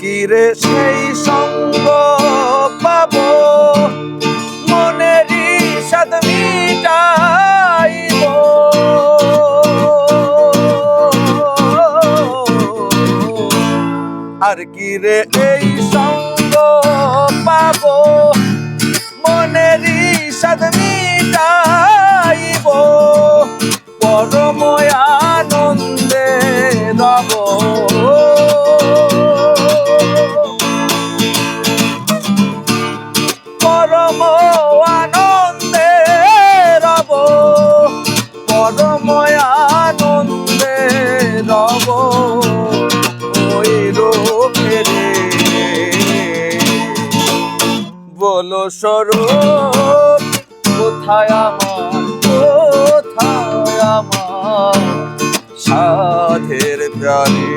কি রে সেই সঙ্গ পাবো? মনেরই সাদ মিটাইব। আর কি রে এই সঙ্গ পাবো? মনেরই সাদ পরম আনন্দে রব। পরম আনন্দে রব। ওই রূপে রে বলো স্বরূপ, কোথায় আমার কোথায় আমার? সাধের প্রাণী